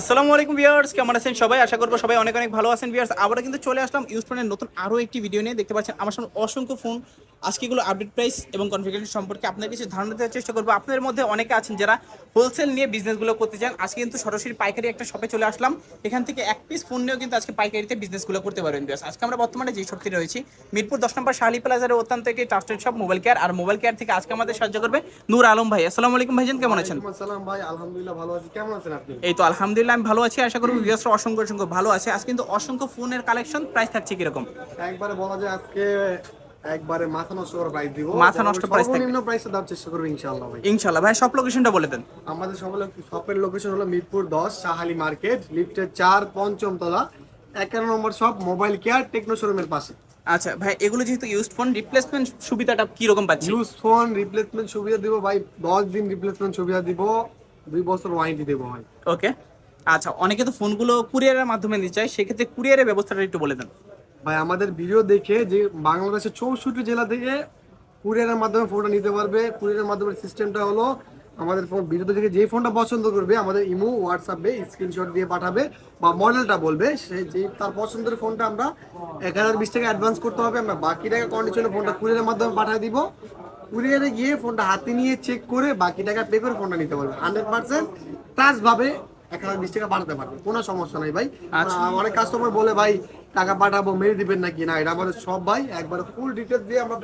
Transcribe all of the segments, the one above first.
আসসালামু আলাইকুম ভিউয়ার্স, কেমন আছেন সবাই? আশা করব সবাই অনেক অনেক ভালো আছেন ভিউয়ার্স। আবার কিন্তু চলে আসলাম ইউজ ফোনের নতুন আরও একটি ভিডিও নিয়ে। দেখতে পাচ্ছেন আমার সামনে অসংখ্য ফোন আজকে এগুলো আপডেট প্রাইস এবং কনফিগারেশন সম্পর্কে আপনার কিছু ধারণা দেওয়ার চেষ্টা করব। আপনাদের মধ্যে অনেকে আছেন যারা হোলসেল নিয়ে বিজনেসগুলো করতে চান। আজকে কিন্তু সরাসরি পাইকারি একটা শপে চলে আসলাম। এখান থেকে এক পিস ফোন নিয়েও কিন্তু আজকে পাইকারিতে বিজনেসগুলো করতে পারবেন ভিউয়ার্স আজকে আমরা বর্তমানে যে শপটি রয়েছি মিরপুর দশ নম্বর শালি প্লাজারের অত্যন্ত একটি ট্রাস্টেড শপ মোবাইল কেয়ার আর মোবাইল কেয়ার থেকে আজকে আমাদের সাহায্য করবে নূর আলম ভাই। আসসালামু আলাইকুম ভাইজান কেমন আছেন? আসসালাম ভাই আলহামদুলিল্লাহ ভালো আছি। কেমন আছেন আপনি? এই তো আলহামদুলিল্লাহ আমি ভালো আছি। আশা করি ভিউয়ার্সরা অসংখ্য অসংখ্য ভালো আছে। আজ কিন্তু অসংখ্য ফোনের কালেকশন প্রাইস থাকছে কীরকম? একবারে বলা যায় আজকে একবারে মাথা নষ্ট প্রাইস দিব। মাথা নষ্ট। সর্বনিম্ন প্রাইসে দেওয়ার চেষ্টা করব ইনশাআল্লাহ ভাই। ইনশাল্লাহ ভাই সব লোকেশনটা বলে দেন। আমাদের সব শপের লোকেশন হলো মিরপুর দশ শাহালি মার্কেট লিফটের চার পঞ্চম তলা number shop mobile care Tecno শোরুমের পাশে। আচ্ছা ভাই এগুলো যেহেতু ইউজড ফোন রিপ্লেসমেন্ট সুবিধাটা কি রকম পাচ্ছি ইউজ ফোন রিপ্লেসমেন্ট সুবিধা দিব ভাই। দশ দিন রিপ্লেসমেন্ট সুবিধা দিব। দুই বছর ওয়ারেন্টি দেবো ভাই। ওকে আচ্ছা অনেকে তো ফোনগুলো কুরিয়ারের মাধ্যমে নিতে চায়। সেক্ষেত্রে কুরিয়ারের ব্যবস্থাটা একটু বলে দেন। ভাই আমাদের ভিডিও দেখে যে বাংলাদেশের চৌষট্টি জেলা থেকে কুরিয়ারের মাধ্যমে ফোনটা নিতে পারবে। কুরিয়ারের মাধ্যমে সিস্টেমটা হলো আমাদের ফোন ভিডিও থেকে যে ফোনটা পছন্দ করবে আমাদের ইমো হোয়াটসঅ্যাপে স্ক্রিনশট দিয়ে পাঠাবে বা মডেলটা বলবে। সে যে তার পছন্দের ফোনটা আমরা এক হাজার বিশ টাকা অ্যাডভান্স করতে হবে। আমরা বাকি টাকা কন্ডিশনে ফোনটা কুরিয়ারের মাধ্যমে পাঠিয়ে দিব। কুরিয়ারে গিয়ে ফোনটা হাতে নিয়ে চেক করে বাকি টাকা পে করে ফোনটা নিতে পারবে। হান্ড্রেড পার্সেন্ট টাচ ভাবে এক হাজার বিশ টাকা পাঠাতে পারবে। কোনো সমস্যা নাই ভাই। আচ্ছা। অনেক কাস্টমার বলে ভাই টাকা পাঠাবো মেরে দিবেন নাকি? না এটা আমাদের সব ভাই। একবার ফুল ডিটেলস দিয়ে আমরা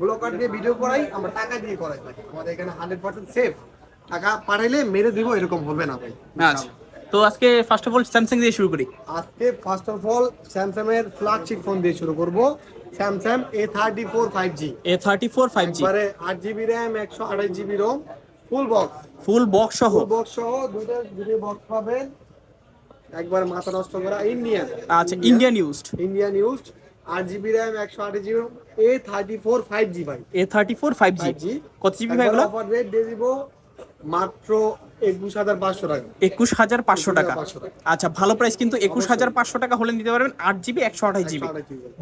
ব্লকার দিয়ে ভিডিও করাই আমরা টাকা দিয়ে করাই ভাই। আমাদের এখানে হান্ড্রেড পার্সেন্ট সেফ টাকা পাঠাইলে মেরে দিব এরকম হবে না ভাই। আচ্ছা। তো আজকে ফার্স্ট অফ অল স্যামসাং দিয়ে শুরু করি। আজকে ফার্স্ট অফ অল স্যামসাং এর ফ্ল্যাগশিপ ফোন দিয়ে শুরু করব। Samsung A thirty four five G A thirty four five G একবারে আট জিবি র্যাম একশো আঠাশ GB ROM full box full box সহ। বক্স সহ দুটো দুটো বক্স পাবেন। একবার মাথা নষ্ট করা ইন্ডিয়ান আচ্ছা ইন্ডিয়ান ইউজড ইন্ডিয়ান ইউজড আট জিবি র্যাম একশো আট GB A thirty four five G ভাই। A thirty four five G কত জিবি ভাই অফার রেট দিয়ে দিব মাত্র একুশ হাজার পাঁচশো টাকা। একুশ হাজার পাঁচশো টাকা। আচ্ছা ভালো প্রাইস কিন্তু একুশ হাজার পাঁচশো টাকা হলে নিতে পারবেন আট জিবি একশো আঠাশ জিবি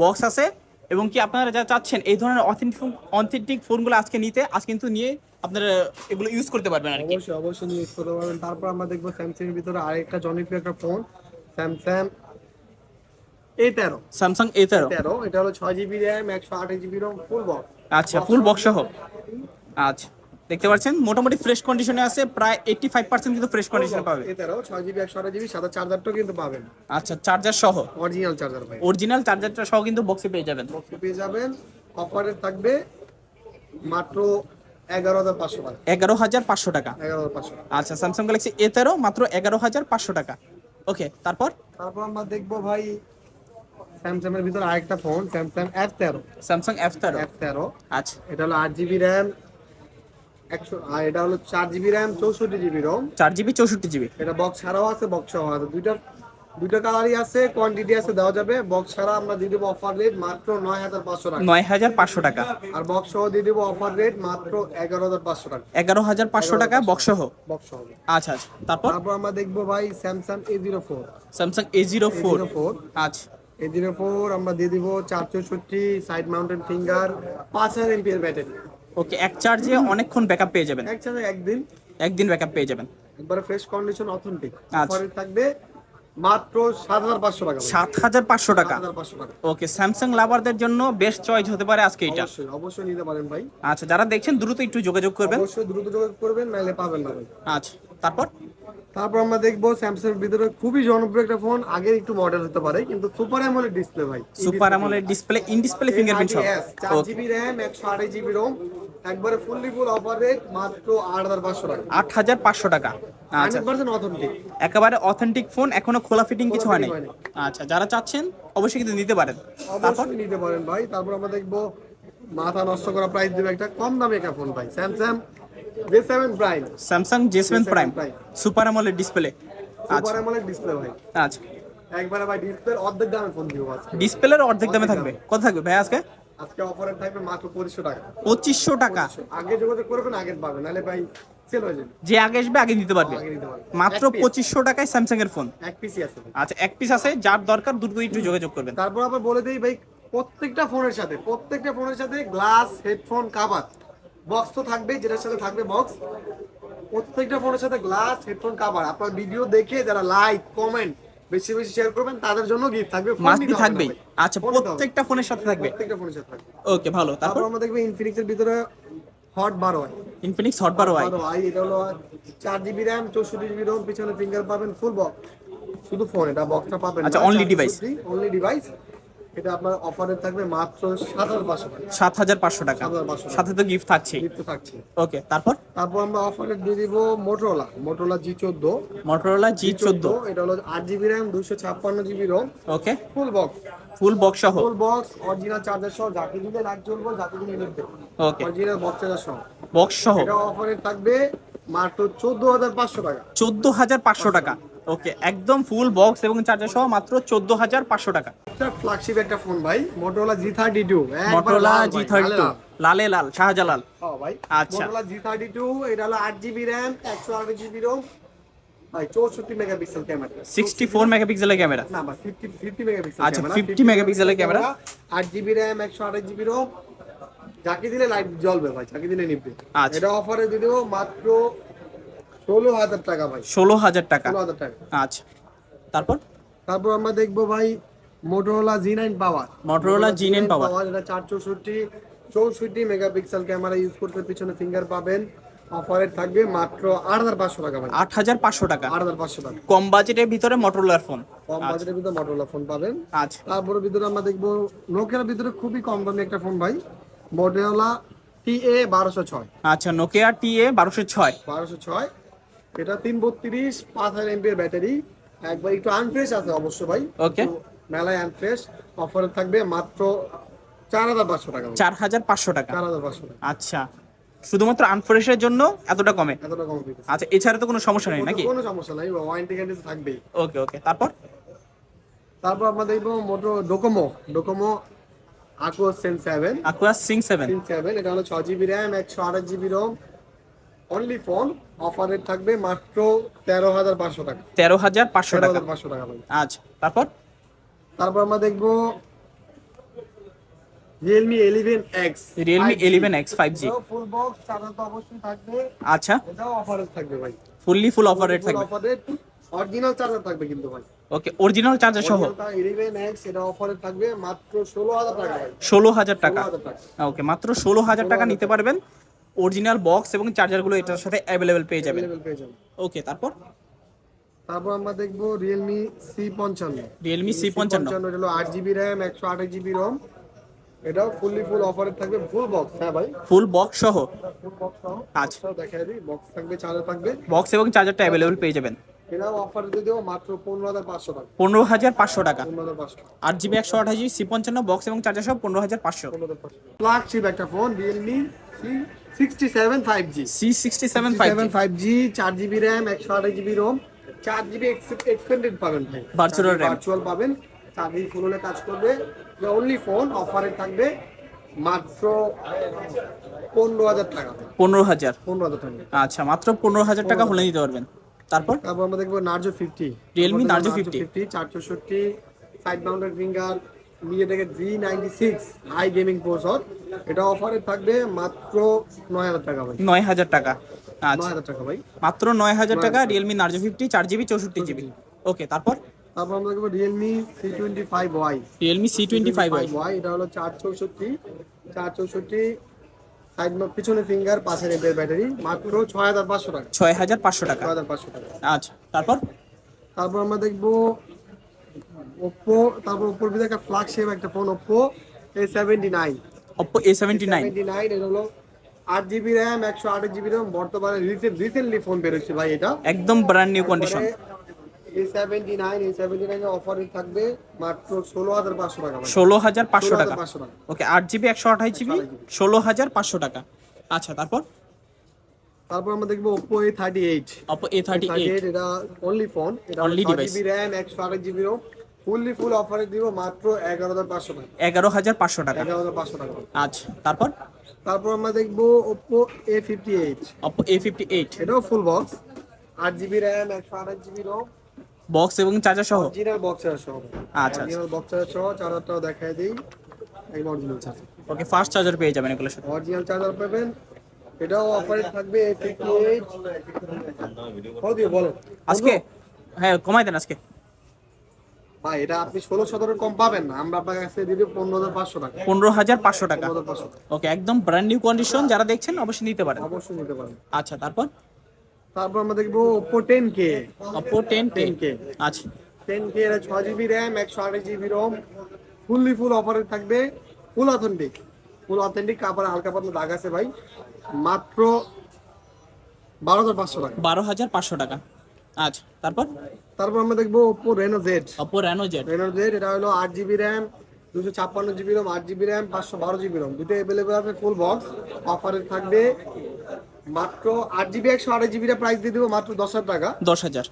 বক্স আছে? এবং কি আপনারা যা চাচ্ছেন এই ধরনের অথেন্টিক অথেন্টিক ফোনগুলো আজকে নিতে আজ কিন্তু নিয়ে আপনারা এগুলো ইউজ করতে পারবেন আর কি। অবশ্যই অবশ্যই ইউজ করতে পারবেন। তারপর আমরা দেখব স্যামসাং এর ভিতরে আরেকটা জনপ্রিয় একটা ফোন স্যামসাং এ তেরো স্যামসাং এ তেরো তেরো এটা হলো ছয় জিবি র্যাম একশো আঠাশ জিবি রোম ফুল বক্স আচ্ছা ফুল বক্স সহ। আচ্ছা। দেখতে পাচ্ছেন মোটামুটি ফ্রেশ কন্ডিশনে আছে প্রায় এইটটি ফাইভ পার্সেন্ট কিন্তু ফ্রেশ কন্ডিশনে পাবে। এ তেরো ছয় জিবি একশো আঠাশ জিবি সাদা চার্জারটাও কিন্তু পাবেন। আচ্ছা চার্জার সহ? অরিজিনাল চার্জার ভাই। অরিজিনাল চার্জারটা সহ কিন্তু বক্সে পেয়ে যাবেন। বক্সে পেয়ে যাবেন অফারে থাকবে মাত্র এগারো হাজার পাঁচশো টাকা। এগারো হাজার পাঁচশো টাকা। এগারো হাজার পাঁচশো আচ্ছা স্যামসাং গ্যালাক্সি এ তেরো মাত্র এগারো হাজার পাঁচশো টাকা। ওকে তারপর? তারপর আমরা দেখব ভাই স্যামসাং এর ভিতরে আরেকটা ফোন স্যামসাং এফ তেরো স্যামসাং এফ তেরো এফ তেরো আচ্ছা। এটা হলো আট জিবি র্যাম একশো আর এটা হলো চার জিবি র্যাম চৌষট্টি জিবি রোম চার জিবি চৌষট্টি জিবি। এটা বক্স ছাড়াও আছে বক্স আছে। দুইটা দুইটা কালারই আছে কোয়ান্টিটি আছে দেওয়া যাবে। বক্স ছাড়া আমরা দিয়ে দেবো অফার রেট মাত্র নয় হাজার পাঁচশো টাকা। নয় হাজার পাঁচশো টাকা। আর বক্স সহ দিয়ে দেবো অফার রেট মাত্র এগারো হাজার পাঁচশো টাকা। এগারো হাজার পাঁচশো টাকা বক্স সহ? বক্স সহ। আচ্ছা আচ্ছা। তারপর? তারপর আমরা দেখব ভাই Samsung A zero four Samsung A zero four four আচ্ছা। এ জিরো ফোর আমরা দিয়ে দিব চার চৌষট্টি সাইড মাউন্টেন ফিঙ্গার পাঁচ হাজার এমপিএর ব্যাটারি ওকে এক চার্জে অনেকক্ষণ ব্যাকআপ পেয়ে যাবেন। এক চার্জে একদিন। একদিন ব্যাকআপ পেয়ে যাবেন। একবারে ফ্রেশ কন্ডিশন অথেন্টিক। অফারে থাকবে মাত্র সাত হাজার পাঁচশো টাকা সাত হাজার পাঁচশো টাকা। ওকে স্যামসাং লাভারদের জন্য বেস্ট চয়েস হতে পারে আজকে এটা অবশ্যই অবশ্যই নিতে পারেন ভাই। আচ্ছা যারা দেখছেন দ্রুত একটু যোগাযোগ করবেন। অবশ্যই দ্রুত যোগাযোগ করবেন নাহলে পাবেন না ভাই। আচ্ছা তারপর? তারপর আমরা দেখব স্যামসাং এর ভিতরে খুবই জনপ্রিয় একটা ফোন আগের একটু মডেল হতে পারে কিন্তু সুপার অ্যামোলেড ডিসপ্লে ভাই। Super AMOLED display in display fingerprint সহ চার ওকে জিবি র্যাম একবারে ফুললি ফুল অফার রেট মাত্র আট হাজার পাঁচশো টাকা। আট হাজার পাঁচশো টাকা। আচ্ছা। হান্ড্রেড পার্সেন্ট অথেন্টিক একেবারে অথেন্টিক ফোন এখনও খোলা ফিটিং কিছু হয়নি? আচ্ছা যারা চাচ্ছেন অবশ্যই কিন্তু নিতে পারেন। অবশ্যই নিতে পারেন ভাই। তারপর আমরা দেখব মাথা নষ্ট করা প্রাইস দেবে একটা কম দামে একটা ফোন ভাই। Samsung J seven prime Samsung J seven prime super AMOLED display super আচ্ছা। অ্যামোলেড ডিসপ্লে ভাই। আচ্ছা। একবারে ভাই ডিসপ্লে অর্ধেক দামে ফোন দিব আজকে। ডিসপ্লের অর্ধেক দামে থাকবে। কত থাকবে ভাই আজকে? আজকে অফারে থাকবে মাত্র পঁচিশশো টাকা। পঁচিশশো টাকা। আগে যোগাযোগ করবেন আগে পাবেন নাহলে ভাই সেল হয়ে যাবে। যে আগে আসবে আগে নিতে পারবে। মাত্র পঁচিশশো টাকায় স্যামসাং এর ফোন এক পিসই আছে। আচ্ছা এক পিস আছে যার দরকার দ্রুত একটু যোগাযোগ করবেন। তারপর আবার বলে দিই ভাই প্রত্যেকটা ফোনের সাথে প্রত্যেকটা ফোনের সাথে গ্লাস হেডফোন কাভার বক্স তো থাকবেই যেটার সাথে থাকবে বক্স প্রত্যেকটা ফোনের সাথে গ্লাস হেডফোন কাভার আপনার ভিডিও দেখে যারা লাইক কমেন্ট বেশি বেশি শেয়ার করবেন তাদের জন্য গিফট থাকবে মাস্টি থাকবেই। আচ্ছা। প্রত্যেকটা ফোনের সাথে থাকবে? প্রত্যেকটা ফোনের সাথে থাকবে। ওকে ভালো। তারপর আমরা দেখব ইনফিনিক্সের ভিতরে হট বারো আই ইনফিনিক্স হট বারো আই আই এটা হলো চার জিবি র্যাম চৌষট্টি জিবি রোম পিছনে ফিঙ্গার পাবেন ফুল বক্স শুধু ফোন এটা বক্সটা পাবেন আচ্ছা, অনলি ডিভাইস অনলি ডিভাইস এটা আপনার অফারে থাকবে মাত্র সাত হাজার পাঁচশো টাকা। সাত হাজার পাঁচশো টাকা। 7,500 সাথে তো গিফট থাকছে লিপ্ত থাকছে ওকে তারপর? তারপর আমরা অফারে দিয়ে দিব মোটরোলা মোটরোলা জি চোদ্দ মটোরোলা জি চোদ্দ এটা হলো আট জিবি র্যাম দুশো ছাপ্পান্ন GB ROM okay full box full box সহ। ফুল বক্স অরিজিনাল চার্জার সহ যাকে দিলে লাইট জ্বলবো যাকে দিলে নিবে ওকে অরিজিনাল বক্স চার্জার সহ। বক্স সহ। এটা অফারে থাকবে মাত্র চোদ্দ হাজার পাঁচশো টাকা। চোদ্দ হাজার পাঁচশো টাকা। ওকে একদম ফুল বক্স এবং চার্জার সহ মাত্র চোদ্দ হাজার পাঁচশো টাকা। একটা ফ্ল্যাগশিপ একটা ফোন ভাই Motorola G thirty two Motorola G thirty two লালে লাল। শাহজালাল। ভাই আচ্ছা। মোটরোলা জি থার্টি টু এটা হলো আট জিবি র্যাম একশো আট জিবি রোম ভাই চৌষট্টি মেগাপিক্সেল ক্যামেরা সিক্সটি ফোর মেগাপিক্সেলের ক্যামেরা না ফিফটি ফিফটি মেগাপিক্সেল আচ্ছা, 50 মেগাপিক্সেলের ক্যামেরা। আট জিবি র্যাম একশো আট জিবি রোম যাকে দিলে লাইট জ্বলবে ভাই যাকে দিলে নিবে আচ্ছা। এটা অফারে দিয়ে দেবো মাত্র ষোলো হাজার টাকা ভাই। ষোলো হাজার টাকা। টাকা। আচ্ছা। তারপর? তারপর আমরা দেখব ভাই Motorola G nine power Motorola G9 Power। এটা চার চৌষট্টি চৌষট্টি মেগাপিক্সেল ক্যামেরা ইউজ করতে পিছনে ফিঙ্গার পাবেন। অফারে থাকবে মাত্র আট হাজার পাঁচশো টাকা ভাই। আট হাজার পাঁচশো টাকা। আট হাজার পাঁচশো টাকা। কম বাজেটের ভিতরে মটোরোলার ফোন কম বাজেটের ভিতরে মোটরোলা ফোন পাবেন। আচ্ছা। তারপরে ভিতরে আমরা দেখব নোকিয়ার ভিতরে খুবই কম দামি একটা ফোন ভাই। মোটরোলা টি এ বারোশো ছয়। আচ্ছা নোকিয়া টি এ বারোশো ছয়। বারোশো ছয়। এটা তিন বত্রিশ পাঁচ হাজার এমপির ব্যাটারি একবার একটু আনফ্রেশ আছে অবশ্য ভাই। ওকে মেলায় আনফ্রেশ অফারে থাকবে মাত্র চার হাজার পাঁচশো টাকা চার হাজার পাঁচশো টাকা। চার হাজার পাঁচশো টাকা। আচ্ছা। শুধুমাত্র আনফ্রেশের জন্য এতটা কমে? এতটা কমে আচ্ছা এছাড়া তো কোনো সমস্যা নেই নাকি? কোনো সমস্যা নাই ওয়ারেন্টি গ্যারান্টি থাকবেই। ওকে ওকে তারপর? তারপর আমরা দেখব Moto Docomo Docomo Aquos sense seven Aquos sense seven তিন সেভেন এটা হলো ছ জিবি র্যাম একশো আঠাশ জিবি রোম অনলি ফোন অফারে থাকবে মাত্র তেরো হাজার পাঁচশো টাকা। তেরো হাজার পাঁচশো টাকা। পাঁচশো টাকা আচ্ছা তারপর? তারপর আমরা দেখব Realme eleven X Realme eleven X five G full box charger তো অবশ্যই থাকবে। আচ্ছা। এটাও অফারে থাকবে ভাই। ফুললি ফুল অফার থাকবে। অফারে অরিজিনাল চার্জার থাকবে কিন্তু ভাই। ওকে অরিজিনাল চার্জার সহ। ইলেভেন এক্স এটা অফারে থাকবে মাত্র ষোলো হাজার টাকা ভাই। ষোলো হাজার টাকা। ষোলো হাজার টাকা। ওকে মাত্র ষোলো হাজার টাকা নিতে পারবেন। অরিজিনাল বক্স এবং চার্জারগুলো এটার সাথে অ্যাভেলেবেল পেয়ে যাবেন। ওকে তারপর? তারপর আমরা দেখব রিয়েলমি সি পঞ্চান্ন। রিয়েলমি সি পঞ্চান্ন। এটা হলো আট জিবি র্যাম একশো আঠাশ জিবি রোম এটাও ফুললি ফুল অফারে থাকবে ফুল বক্স হ্যাঁ ভাই? ফুল বক্স সহ? ফুল বক্স সহ। আচ্ছা। দেখাই দিই বক্স থাকবে চার্জার থাকবে। বক্স এবং চার্জারটা অ্যাভেলেবেল পেয়ে যাবেন। এটাও অফার দিয়ে দেবো মাত্র পনেরো হাজার পাঁচশো টাকা। পনেরো হাজার পাঁচশো টাকা। আট জিবি একশো আঠাশ জিবি সি পঞ্চান্ন বক্স এবং চার্জার সহ পনেরো হাজার পাঁচশো। ফ্ল্যাগশিপ একটা phone Realme C sixty seven five G C sixty seven five seven five G চার জিবি র্যাম একশো আঠাশ জিবি রোম চার জিবি এক্সপেন্ডেড পাবেন ভাই। Virtual RAM। ভার্চুয়াল পাবেন চার জিবি ফুল হলে কাজ করবে। অনলি ফোন অফারে থাকবে মাত্র পনেরো হাজার টাকা। পনেরো হাজার। পনেরো হাজার টাকা। আচ্ছা মাত্র পনেরো হাজার টাকা হলে নিতে পারবেন। তারপর? তারপর আমরা দেখব নার্জো ফিফটি Narzo 50 ফিফটি চার চৌষট্টি সাইড মাউন্টেড ফিঙ্গার নিয়ে থেকে G ninety six high gaming processor এটা অফারে থাকবে মাত্র নয় হাজার টাকা ভাই। নয় হাজার টাকা। আচ্ছা। টাকা ভাই। মাত্র নয় হাজার টাকা রিয়েলমি নার্জো ফিফটি চার জিবি চৌষট্টি জিবি ওকে তারপর? তারপর আমরা দেখব Realme C twenty five Y Realme C twenty five Y Y এটা হলো চার চৌষট্টি। চার চৌষট্টি সাইড পিছনে ফিঙ্গার পাশের এদের ব্যাটারি মাত্র ছয় হাজার পাঁচশো টাকা। ছয় হাজার পাঁচশো টাকা। ছয় হাজার পাঁচশো টাকা। আচ্ছা তারপর? তারপর আমরা দেখব ওপ্পো তারপর ওপ্পোর ভিতরে একটা ফ্ল্যাগশিপ একটা phone Oppo A seventy nine Oppo A seventy nine nine এটা হলো আট জিবি র্যাম একশো আট জিবি র্যাম বর্তমানে রিসেন্টলি ফোন বেরোচ্ছে ভাই এটা। একদম brand new condition A seventy nine A seventy নাইনের অফারে থাকবে মাত্র ষোলো হাজার পাঁচশো টাকা ষোলো হাজার পাঁচশো টাকা। ওকে আট জিবি একশো আঠাশ জিবি ষোলো হাজার পাঁচশো টাকা। আচ্ছা তারপর? তারপর আমরা দেখব Oppo A thirty eight Oppo A thirty thirty eight এটা অনলি ফোন এটা অনলি র্যাম একশো আঠাশ জিবি রোম ফুললি ফুল অফারে দিব মাত্র এগারো হাজার পাঁচশো টাকা। এগারো হাজার পাঁচশো টাকা। এগারো হাজার পাঁচশো টাকা। আচ্ছা তারপর? তারপর আমরা দেখব Oppo A fifty eight Oppo A fifty eight এটাও ফুল বক্স আট জিবি র্যাম একশো আঠাশ জিবি রোম বক্স এবং চার্জার সহ? অরিজিনাল বক্সের সহ। আচ্ছা। অরিজিনাল বক্সের সহ চার্জারটাও দেখাই দিই। একদম original charger okay fast charger পেয়ে যাবেন এগুলোর সাথে। অরিজিনাল চার্জার পাবেন। এটাও অফারে থাকবে ফিফটি এইট বলেন আজকে? হ্যাঁ কমাই দেন আজকে। ভাই এটা আপনি ষোলো সতেরো কম পাবেন না। আমরা আপনার কাছে দিয়ে দিব পনেরো হাজার পাঁচশো টাকা। পনেরো হাজার পাঁচশো টাকা। ওকে একদম ব্র্যান্ড নিউ কন্ডিশন যারা দেখছেন অবশ্যই নিতে পারেন। অবশ্যই নিতে পারেন। আচ্ছা তারপর? তারপর আমরা দেখব Oppo ten K Oppo ten ten 10K আচ্ছা। টেন কে এটা ছয় জিবি র্যাম একশো আঠাশ জিবি রোম ফুললি ফুল অফারে থাকবে। ফুল অথেন্টিক ফুল অথেন্টিক কাপড় হালকা পাতলা দাগ আছে ভাই। মাত্র বারো হাজার পাঁচশো টাকা। বারো হাজার পাঁচশো টাকা। আচ্ছা তারপর? তারপর আমরা দেখব Oppo Reno Z Oppo Reno Z Reno Z এটা হলো আট জিবি র্যাম দুশো ছাপ্পান্ন জিবি রোম আট জিবি র্যাম পাঁচশো বারো জিবি রোম দুটো অ্যাভেলেবেল আছে ফুল বক্স অফারে থাকবে মাত্র আট জিবি একশো আঠাশ জিবিটা প্রাইস দিয়ে দেবো মাত্র দশ হাজার টাকা। দশ হাজার।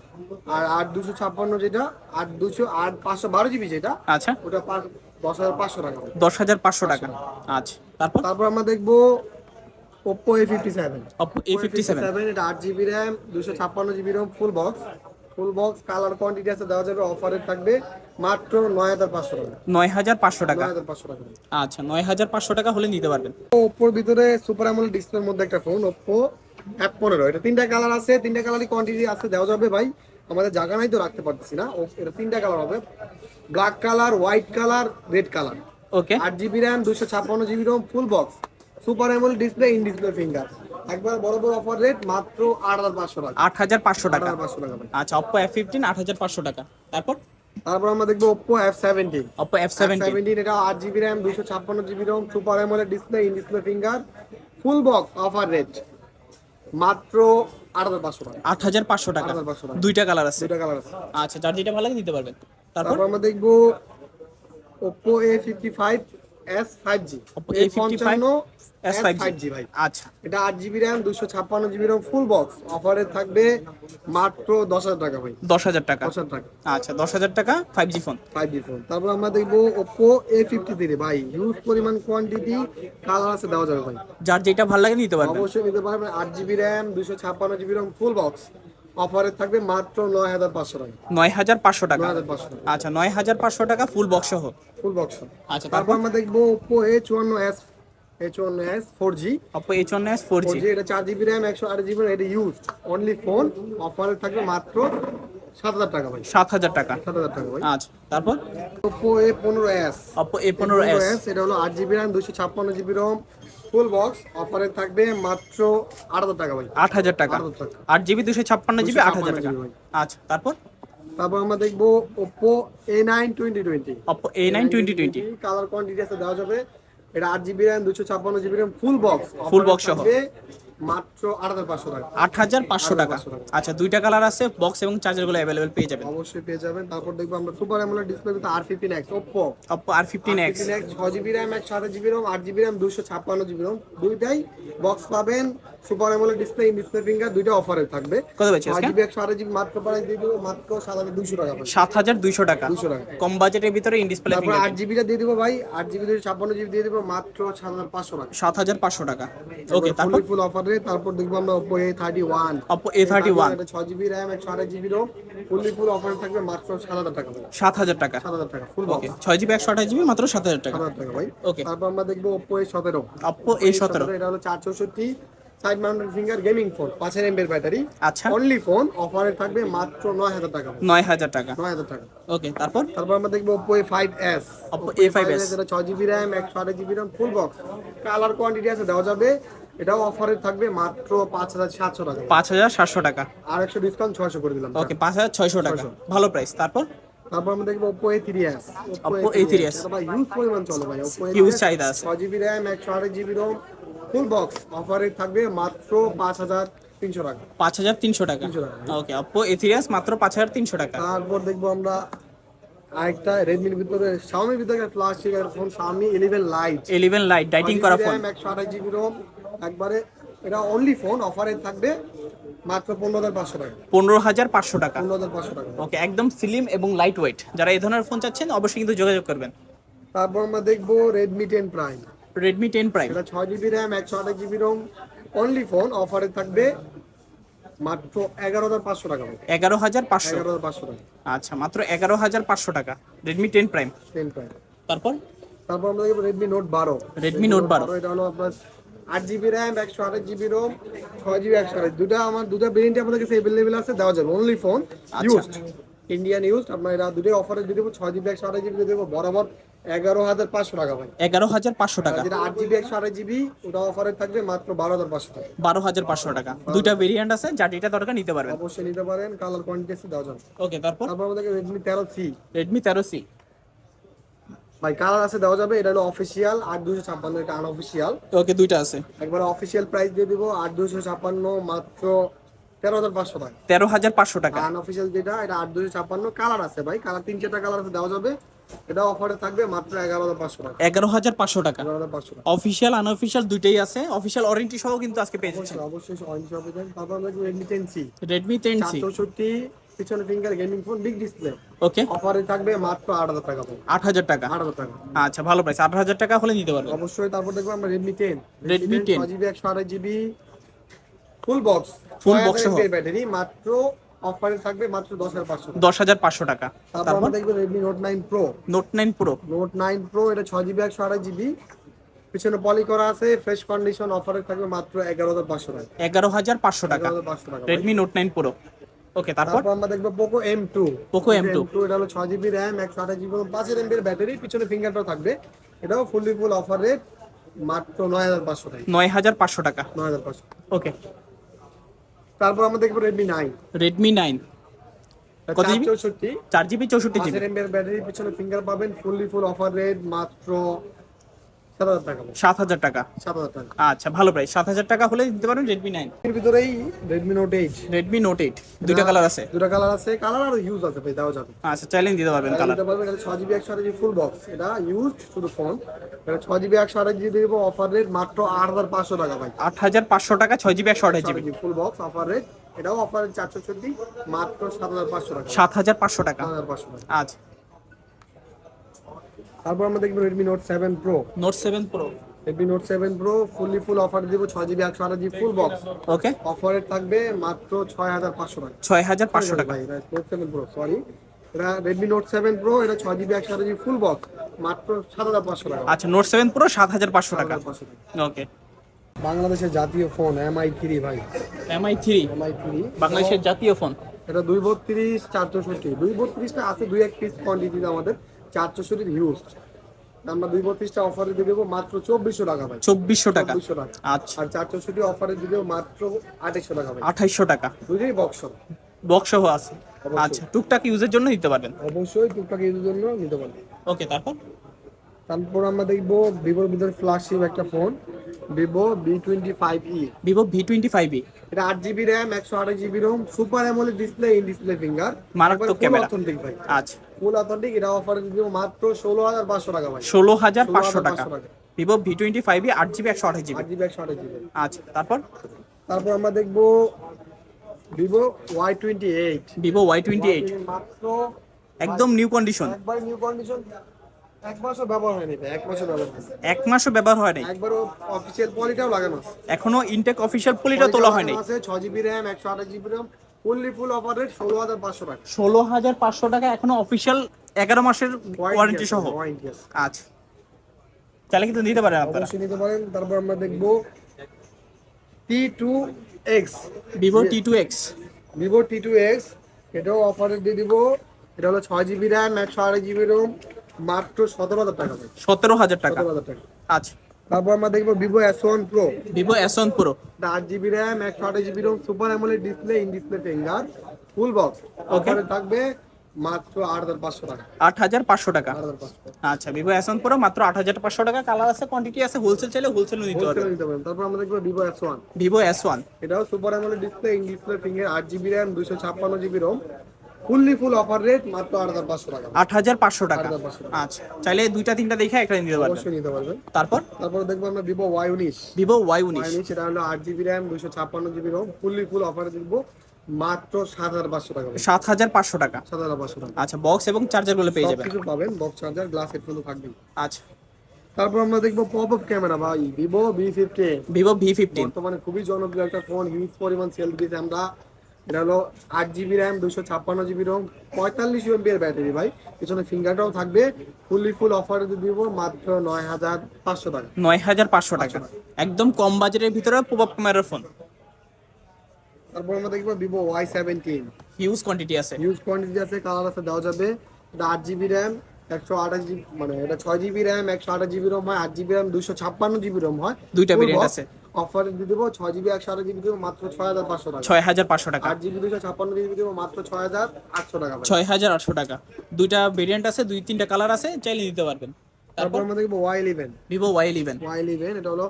আর আট দুশো ছাপ্পান্ন যেটা আট দুশো আট পাঁচশো বারো জিবি যেটা আচ্ছা। ওটা দশ হাজার পাঁচশো টাকা। দশ হাজার পাঁচশো টাকা। আচ্ছা তারপর? তারপর আমরা দেখব Oppo A fifty seven Oppo A fifty seven এটা আট জিবি র্যাম দুশো ছাপ্পান্ন GB RAM full box full box colour quantity আছে দেওয়া যাবে অফারে থাকবে মাত্র নয় হাজার পাঁচশো টাকা। নয় হাজার পাঁচশো টাকা? নয় হাজার পাঁচশো টাকা। আচ্ছা নয় হাজার পাঁচশো টাকা হলে নিতে পারবেন। ওপ্পোর ভিতরে সুপার অ্যামোলেড ডিসপ্লের মধ্যে একটা ফোন ওপ্পো অ্যাপ পনেরো। এটা তিনটা কালার আছে তিনটা কালারই কোয়ান্টিটি আছে দেওয়া যাবে ভাই। আমাদের জায়গা নাই তো রাখতে পারতেছি না। এটা তিনটা কালার হবে। Black colour white colour red colour okay আট জিবি র্যাম দুশো ছাপ্পান্ন GB ROM full box super AMOLED display in display finger. একবার বড় বড় অফার রেট মাত্র আট হাজার পাঁচশো টাকা। আট হাজার পাঁচশো টাকা। পাঁচশো টাকা। আচ্ছা অপো এফ ফিফটিন আট হাজার পাঁচশো টাকা। তারপর? তারপর আমরা দেখব অপো এফ সেভেন্টিন সেভেন্টিন এটা আট জিবি র্যাম দুশো ছাপ্পান্ন GB ROM super AMOLED display in display finger. Full box offer rate মাত্র আট হাজার পাঁচশো টাকা। আট হাজার পাঁচশো টাকা। 8,500 টাকা। দুইটা কালার আছে। দুইটা কালার আছে। আচ্ছা যার যেটা ভালো লাগে নিতে পারবেন। তারপর? আমরা দেখব S five G Oppo A55 S S5G five G ভাই। আচ্ছা। এটা আট জিবি র্যাম দুশো ছাপ্পান্ন জিবি র্যাম ফুল বক্স অফারে থাকবে মাত্র দশ হাজার টাকা ভাই। দশ হাজার টাকা। দশ টাকা। আচ্ছা দশ হাজার টাকা five G phone five G phone তারপর আমরা দেখব ওপ্পো এ ফিফটি থ্রি ভাই। হিউজ পরিমাণ কোয়ান্টিটি কালার আছে দেওয়া যাবে ভাই। যার যেটা ভালো লাগে নিতে পারবেন। অবশ্যই নিতে পারবেন। আট জিবি র্যাম দুশো ছাপ্পান্ন জিবি র্যাম ফুল বক্স অফারে থাকবে মাত্র নয় হাজার পাঁচশো টাকা। নয় হাজার পাঁচশো টাকা। আচ্ছা নয় হাজার পাঁচশো টাকা ফুল বক্স সহ। ফুল বক্স আচ্ছা তারপর আমরা দেখব ওপ্পো এ চুয়ান্ন এস এ চুয়ান্ন S four G Oppo H one S four four G G এটা চার জিবি র্যাম একশো আট জিবি এটা ইউজড অনলি ফোন অফারে থাকবে মাত্র সাত হাজার টাকা ভাই। সাত হাজার টাকা। সাত হাজার টাকা ভাই। আচ্ছা তারপর? এ পনেরো এস এস এটা হলো আট জিবি র্যাম দুশো ছাপ্পান্ন জিবি রম ফুল বক্স অফারে থাকবে মাত্র আট হাজার টাকা ভাই। আট হাজার টাকা। আট হাজার টাকা। আট জিবি দুশো ছাপ্পান্ন জিবি আট হাজার টাকা। ভাই। আচ্ছা তারপর? তারপর আমরা দেখব Oppo A nine twenty twenty Oppo A nine twenty twenty colour quantity আছে দেওয়া যাবে। এটা আট জিবি র্যাম দুশো ছাপ্পান্ন GB RAM full box full box সহ। মাত্র আট হাজার পাঁচশো টাকা। আট হাজার পাঁচশো টাকা। আচ্ছা দুইটা কালার আছে বক্স এবং চার্জারগুলো অ্যাভেলেবেল পেয়ে যাবেন। অবশ্যই পেয়ে যাবেন। তারপর দেখব আমরা সুপার অ্যামোলেড ডিসপ্লে কিন্তু R fifteen X Oppo Oppo R fifteen X ছয় জিবি র্যাম একশো আঠাশ জিবি রোম আট জিবি র্যাম দুশো ছাপ্পান্ন জিবি র্যাম। দুইটাই বক্স পাবেন। Super AMOLED display display finger দুইটা অফারে থাকবে। কত আজকে? জিবি জিবি মাত্র প্রাইস দিয়ে দেবো মাত্র সাত হাজার দুশো টাকা পড়বে। সাত হাজার দুইশো টাকা। দুশো টাকা। কম বাজেটের ভিতরে ইন ডিসপ্লে তারপর আট জিবিটা দিয়ে দিবো ভাই জিবি দুশো ছাপ্পান্ন জিবি দিয়ে দেবো মাত্র সাত হাজার পাঁচশো টাকা। সাত হাজার পাঁচশো টাকা। ওকে তারপর? ফুল অফারে তারপর দেখব আমরা এ থার্টি ওয়ান ছয় জিবি র্যাম একশো আঠাশ জিবি রোম ফুললি ফুল অফারে থাকবে মাত্র সাত হাজার টাকা ভাই। সাত হাজার টাকা। সাত হাজার টাকা ফুল ওকে ছয় জিবি একশো আঠাশ জিবি মাত্র সাত হাজার টাকা। সাত হাজার টাকা ভাই। ওকে তারপর আমরা দেখব সতেরো। অপো এ সতেরো এটা হলো চার চৌষট্টি। Side mountain finger gaming phone পাঁচের এমবের ব্যাটারি। আচ্ছা। অনলি ফোন অফারে থাকবে মাত্র নয় হাজার টাকা। নয় হাজার টাকা। নয় হাজার টাকা। ওকে তারপর? তারপর আমরা দেখব Oppo A five S Oppo A5s এটা ছয় জিবি র্যাম একশো আঠাশ GB RAM full box colour quantity আছে দেওয়া যাবে। এটাও অফারে থাকবে মাত্র পাঁচ হাজার সাতশো টাকা। পাঁচ হাজার সাতশো টাকা। আর একশো ডিসকাউন্ট ছয়শো করে দিলাম ওকে পাঁচ হাজার ছয়শো টাকা। ভালো প্রাইস তারপর? তারপর আমরা দেখব A three S Oppo A3s ভাই ইউজ পরিমাণ চলে ভাই ওপো Huge চাহিদা আছে। ছয় জিবি র্যাম একশো আঠাশ জিবি রোম ফুল বক্স অফারে থাকবে মাত্র পাঁচ হাজার তিনশো টাকা। পাঁচ হাজার তিনশো টাকা। 300 টাকা। ওকে অপো এথিরিয়াস মাত্র পাঁচ হাজার তিনশো টাকা। তারপর দেখব আমরা আরেকটা রেডমির ভিতরে শাওমির ভিতরে flash phone Xiaomi eleven lite eleven lite ডাইটিং করা ফোন একশো আঠাশ জিবি রোম একবারে এটা অনলি ফোন অফারে থাকবে মাত্র পনেরো হাজার পাঁচশো টাকা। ওকে একদম স্লিম এবং লাইট ওয়েট যারা এই ধরনের ফোন চাচ্ছেন অবশ্যই কিন্তু যোগাযোগ করবেন। তারপর আমরা দেখব Redmi ten prime Redmi ten prime এটা ছয় জিবি র্যাম একশো আঠাশ জিবি রোম অনলি ফোন অফারে থাকবে মাত্র এগারো হাজার পাঁচশো টাকা এগারো হাজার পাঁচশো। এগারো পাঁচশো টাকা। আচ্ছা মাত্র এগারো হাজার পাঁচশো টাকা। Redmi ten prime ten prime তারপর? তারপর আমরা দেখব রেডমি নোট বারো। Redmi Note 12 এটা হলো আপনার আট জিবি র্যাম একশো আঠাশ জিবি রোম ছয় জিবি একশো আঠাশ। দুটা আমার দুটা ভেরিয়েন্ট আমাদের কাছে অ্যাভেলেবেল আছে দেওয়া যাবে। Only phone used Indian use আপনার এরা দুটোই অফারে দিয়ে দেবো ছয় জিবি একশো আঠাশ জিবি দিয়ে দেবো। বরাবর এগারো হাজার পাঁচশো টাকা ভাই। এগারো হাজার পাঁচশো টাকা। যেটা আট জিবি একশো আঠাশ জিবি ওটা অফারে থাকবে মাত্র বারো হাজার পাঁচশো টাকা। বারো হাজার পাঁচশো টাকা। দুইটা ভেরিয়েন্ট আছে যার যেটা দরকার নিতে পারবেন। অবশ্যই নিতে পারেন কালার কোয়ান্টিটি আছে দেওয়া যাবে। ওকে তারপর? তারপর আমাদেরকে রেডমি তেরো সি রেডমি তেরো সি ভাই কালার আছে দেওয়া যাবে। এটা হলো অফিসিয়াল আট দুশো ছাপ্পান্ন এটা আনঅফিসিয়াল ওকে দুইটা আছে। একবার অফিসিয়াল প্রাইস দিয়ে দিব আট দুশো ছাপ্পান্ন মাত্র তেরো হাজার পাঁচশো টাকা। তেরো হাজার পাঁচশো টাকা। আনঅফিসিয়াল যেটা এটা আট দুশো ছাপ্পান্ন কালার আছে ভাই। কালার তিন চারটা কালার আছে দেওয়া যাবে। এটা অফারে থাকবে মাত্র এগারো হাজার পাঁচশো টাকা। এগারো হাজার পাঁচশো টাকা। অফিসিয়াল আনঅফিসিয়াল দুইটাই আছে। অফিসিয়াল ওয়ারেন্টি সহ কিন্তু আজকে পেয়ে যাচ্ছেন। অবশ্যই অরেঞ্জ শপে যান। তারপর আমরা Redmi ten C Redmi ten C চৌষট্টি পিছনে finger gaming phone big display okay অফারে থাকবে মাত্র আট হাজার টাকা ভাই আট হাজার টাকা? আট হাজার টাকা। আচ্ছা ভালো প্রাইস আট হাজার টাকা হলে নিতে পারবেন। অবশ্যই তারপর দেখব আমরা রেডমি টেন Redmi 10 ছয় জিবি একশো আঠাশ জিবি ফুল বক্স সহ। ব্যাটারি মাত্র অফারে থাকবে মাত্র দশ হাজার পাঁচশো দশ হাজার পাঁচশো টাকা। তারপর আমরা দেখব Redmi note nine pro note nine pro note nine pro এটা ছয় জিবি একশো আঠাশ জিবি পিছনে পলি করা আছে ফ্রেশ কন্ডিশন অফারে থাকবে মাত্র এগারো হাজার পাঁচশো টাকা। এগারো হাজার পাঁচশো টাকা। এগারো হাজার পাঁচশো টাকা। Redmi note nine pro okay তারপর? আমরা দেখব Poco M two Poco M2 এটা হলো ছয় জিবি র্যাম একশো আঠাশ জিবি পাঁচের এমবির ব্যাটারি। পিছনে ফিঙ্গারটাও থাকবে। এটাও ফুললি ফুল অফার রেট মাত্র নয় হাজার পাঁচশো টাকা। নয় হাজার পাঁচশো টাকা। নয় হাজার পাঁচশো। ওকে তারপর আমরা দেখব রেডমি নাইন রেডমি নাইন কত চার GB? চৌষট্টি। চার জিবি চৌষট্টি জিবি পাঁচের এমবির ব্যাটারি পিছনে ফিঙ্গার পাবেন ফুললি ফুল অফার রেট মাত্র সাত হাজার টাকা সাত হাজার টাকা। আচ্ছা ভালো প্রাইস। সাত হাজার টাকা হলে দিতে পারেন রেডমি নাইন এর ভিতরেই Redmi note eight Redmi note eight দুইটা কালার আছে। দুটা কালার আছে। কালার আর ইউজ আছে ভাই দেওয়া যাবে আচ্ছা চ্যালেঞ্জ দিতে পারবেন কালার দিতে পারবেন। ছয় জিবি একশো আঠাশ ফুল বক্স এটা ইউজ শুধু ফোন এটা ছয় জিবি একশো আঠাশ জিবি দেবো অফার রেট মাত্র আট হাজার পাঁচশো টাকা ভাই। আট হাজার পাঁচশো টাকা ছয় জিবি একশো আঠাশ GB full box offer rate এটাও অফার চারশো চল্লিশ মাত্র সাত হাজার পাঁচশো টাকা। সাত হাজার পাঁচশো টাকা। আচ্ছা। তারপর আমরা দেখব Redmi note seven pro note seven pro Redmi note seven pro fully full offer দিব ছয় জিবি একশো আঠাশ জিবি ফুল বক্স ওকে অফারে থাকবে মাত্র ছয় হাজার পাঁচশো টাকা। ছয় হাজার পাঁচশো টাকা। ভাই নোট সেভেন প্রো সরি এটা রেডমি নোট সেভেন প্রো এটা ছয় জিবি একশো আঠাশ জিবি ফুল বক্স মাত্র সাত হাজার পাঁচশো টাকা। আচ্ছা নোট সেভেন প্রো সাত হাজার পাঁচশো টাকা। 7,500 ওকে বাংলাদেশের জাতীয় ফোন এমআই থ্রি ভাই। এমআই থ্রি এমআই থ্রি বাংলাদেশের জাতীয় ফোন এটা দুই বত্রিশ চার চৌষট্টি দুই বত্রিশটা আছে দুই এক পিস কোয়ান্টিটিতে আমাদের। চার চৌষট্টির হিউজ আমরা দুই বত্রিশটা অফারে দিয়ে দেবো মাত্র চব্বিশশো টাকা ভাই। চব্বিশশো টাকা। চব্বিশশো টাকা। আচ্ছা। আর চার চৌষট্টি অফারে দিয়ে দেবো মাত্র আঠাইশশো টাকা ভাই। আঠাইশশো টাকা। দুইটাই বক্স বক্স সহ আছে। আচ্ছা টুকটাক ইউজের জন্য দিতে পারবেন? অবশ্যই টুকটাক ইউজের জন্য নিতে পারবে। ওকে তারপর? তারপর আমরা দেখব ভিভোর ভিতরে ফ্ল্যাগশিপ একটা phone Vivo V twenty five E Vivo V twenty five E এটা আট জিবি র্যাম একশো আঠাশ GB ROM super AMOLED display in display finger মারাত্মক ক্যামেরা অথেন্টিক ভাই। আচ্ছা। ফুল অথেন্টিক এটা অফারে দিব মাত্র ষোলো হাজার পাঁচশো টাকা ভাই। ষোলো হাজার পাঁচশো টাকা। টাকা। ভিভো ভি টোয়েন্টি ফাইভ আট জিবি একশো আঠাশ জিবি। আট জিবি একশো আঠাশ জিবি। আচ্ছা তারপর? তারপর আমরা দেখব Vivo Y twenty eight. Vivo Y twenty eight. মাত্র একদম নিউ কন্ডিশন একবার নিউ কন্ডিশন এক মাসও ব্যবহার হয়নি এক মাসও ব্যবহার এক মাসও ব্যবহার হয় একবারও অফিসিয়াল পলিটাও লাগানো এখনও ইনটেক অফিসিয়াল পলিটা তোলা হয়নি আছে ছয় জিবি র্যাম একশো আঠাশ GB RAM fully full offer rate ষোলো হাজার পাঁচশো টাকা। ষোলো হাজার পাঁচশো টাকা এখনও অফিসিয়াল এগারো মাসের ওয়ারেন্টি সহ। আচ্ছা। তাহলে কিন্তু দিতে পারেন আপনারা। অবশ্যই নিতে পারেন তারপর আমরা দেখব T two X Vivo T two X Vivo T two X এটাও অফারে দিয়ে দিব। এটা হলো ছয় জিবি র্যাম একশো আড়াই জিবি রোম মাত্র সতেরো হাজার টাকা। সতেরো হাজার টাকা। আচ্ছা। তারপর আমরা দেখব Vivo S one pro Vivo S one pro আট জিবি র্যাম একশো আঠাশ GB ROM super AMOLED display in display finger full box অফারে থাকবে মাত্র আট হাজার পাঁচশো টাকা। আট হাজার পাঁচশো টাকা। আচ্ছা ভিভো এস ওয়ান প্রো মাত্র আট হাজার পাঁচশো টাকা। কালার আছে কোয়ান্টিটি আছে হোলসেল চাইলে হোলসেলও নিতে পারবেন নিতে পারেন তারপর আমরা দেখব Vivo S one Vivo S one এটাও super AMOLED display in display finger আট জিবি র্যাম দুশো ছাপ্পান্ন GB ROM fully full offer rate মাত্র আট হাজার পাঁচশো টাকা। আট হাজার পাঁচশো টাকা। আচ্ছা চাইলে দুইটা তিনটা দেখে একটা নিতে পারবেন। অবশ্যই নিতে পারবেন। তারপর? তারপরে দেখব আমরা ভিভো ওয়াই উনিশ ভিভো ওয়াই উনিশ এটা হলো আট জিবি র্যাম দুশো ছাপ্পান্ন জিবি রোম ফুললি ফুল অফারে দেখব মাত্র সাত হাজার পাঁচশো টাকা। সাত হাজার পাঁচশো টাকা। সাত হাজার পাঁচশো টাকা। আচ্ছা বক্স এবং চার্জারগুলো পেয়ে যাবেন। কিছু পাবেন বক্স চার্জার গ্লাস হেডফোন তো থাকবেই। আচ্ছা। তারপর আমরা দেখব পপ আপ ক্যামেরা ভাই Vivo V fifty Vivo V fifteen বর্তমানে খুবই জনপ্রিয় একটা ফোন হিউজ পরিমাণ সেল দিয়েছে আমরা। এটা হলো আট জিবি র্যাম দুশো ছাপ্পান্ন জিবি রোম পঁয়তাল্লিশ এমবি এর ব্যাটারি ভাই। পিছনে ফিঙ্গারটাও থাকবে। ফুললি ফুল অফারে দিব মাত্র নয় হাজার পাঁচশো টাকা। নয় হাজার পাঁচশো টাকা। একদম কম বাজেটের ভিতরে প্রভাব ক্যামেরার ফোন তারপর আমরা দেখব Vivo Y seventeen huge quantity আছে। হিউজ কোয়ান্টিটি আছে কালার আছে দেওয়া যাবে। এটা আট জিবি র্যাম একশো আঠাশ জিবি মানে এটা ছয় জিবি র্যাম একশো আঠাশ জিবি রোম হয় আট জিবি র্যাম দুশো ছাপ্পান্ন জিবি রোম হয়। দুইটা variant আছে। অফারে দিয়ে দেবো ছয় জিবি একশো আঠাশ জিবি দেবো মাত্র ছয় হাজার পাঁচশো টাকা। ছয় হাজার পাঁচশো টাকা। আট জিবি দুশো ছাপ্পান্ন জিবি দেবো মাত্র ছয় হাজার আটশো টাকা ছয় হাজার আটশো টাকা। দুইটা ভেরিয়েন্ট আছে দুই তিনটা কালার আছে চাইলে দিতে পারবেন। তারপর আমাদের দেখব Y eleven Vivo Y eleven Y eleven এটা হলো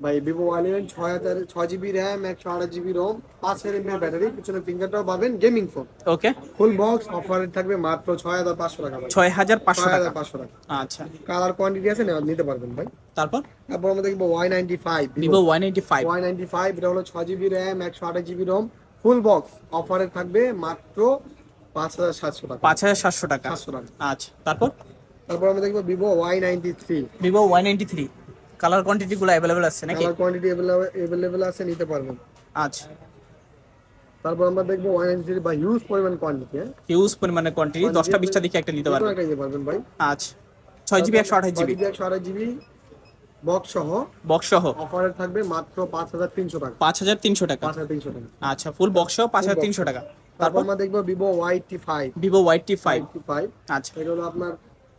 ভাই ভিভো ওয়াই ইলেভেন ছয় হাজার ছয় জিবি র্যাম একশো আঠাশ জিবি রোম পাঁচ হাজার ব্যাটারি পিছনে ফিঙ্গারটাও পাবেন gaming phone okay full box অফারে থাকবে মাত্র ছয় হাজার পাঁচশো টাকা ছয় হাজার পাঁচশো টাকা। পাঁচশো টাকা। আচ্ছা। কালার কোয়ান্টিটি আছে নেওয়া- নিতে পারবেন ভাই। তারপর? তারপর আমরা দেখব Y ninety five Vivo Y ninety five Y ninety five এটা হলো ছয় জিবি র্যাম একশো আঠাশ জিবি রোম ফুল বক্স অফারে থাকবে মাত্র পাঁচ হাজার সাতশো টাকা। পাঁচ হাজার সাতশো টাকা। সাতশো টাকা। আচ্ছা তারপর? তারপর আমরা দেখব Vivo Y ninety three Vivo Y ninety three colour quantity গুলো অ্যাভেলেবেল আছে নাকি? কালার কোয়ান্টিটি অ্যাভেলেবেল আছে নিতে পারবেন। আচ্ছা। তারপর আমরা দেখব নাইনটি থ্রি বা হিউজ পরিমাণ কোয়ান্টিটি হিউজ পরিমাণে কোয়ান্টিটি দশটা বিশটা দিকে একটা নিতে পারবেন। একটা নিতে পারবেন ভাই। আচ্ছা। ছয় জিবি একশো আঠাশ জিবি একশো আঠাশ জিবি বক্স সহ। বক্স সহ? অফারে থাকবে মাত্র পাঁচ হাজার তিনশো টাকা। পাঁচ হাজার তিনশো টাকা। পাঁচ হাজার তিনশো টাকা। আচ্ছা ফুল বক্স সহ পাঁচ হাজার তিনশো টাকা। তারপর তারপর? আমরা দেখব Vivo Y T five Vivo Y T five five আচ্ছা। এটা হলো আপনার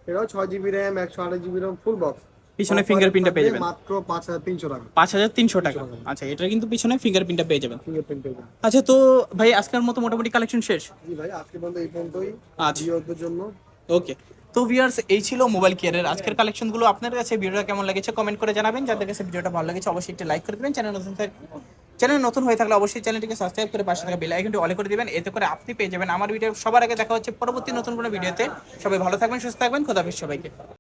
এটাও ছয় জিবি র্যাম একশো আঠাশ জিবি র্যাম ফুল বক্স পিছনে fingerprint-টা পেয়ে যাবেন। মাত্র পাঁচ হাজার তিনশো টাকা। পাঁচ হাজার তিনশো টাকা। আচ্ছা এটার কিন্তু পিছনে ফিঙ্গারপ্রিন্টটা পেয়ে যাবেন। ফিঙ্গারপ্রিন্ট পেয়ে যাবেন। আচ্ছা তো ভাই আজকের মতো মোটামুটি কালেকশন শেষ? জি ভাই আজকে পর্যন্ত এই পর্যন্তই। আচ্ছা। ভিডিওদের জন্য। ওকে তো ভিউয়ার্স এই ছিল মোবাইল কেয়ারের আজকের কালেকশনগুলো আপনার কাছে ভিডিওটা কেমন লেগেছে কমেন্ট করে জানাবেন। যাদের কাছে ভিডিওটা ভালো লেগেছে অবশ্যই একটি লাইক করে দেবেন। চ্যানেল নতুন চ্যানেল নতুন হয়ে থাকলে অবশ্যই চ্যানেলটিকে সাবস্ক্রাইব করে পাশে থাকা বেল আইকনটি অলে করে দিবেন। এতে করে আপনি পেয়ে যাবেন। আমার ভিডিও সবার আগে দেখা হচ্ছে পরবর্তী নতুন কোনো ভিডিওতে সবাই ভালো থাকবেন সুস্থ থাকবেন। খোদাফিজ সবাইকে।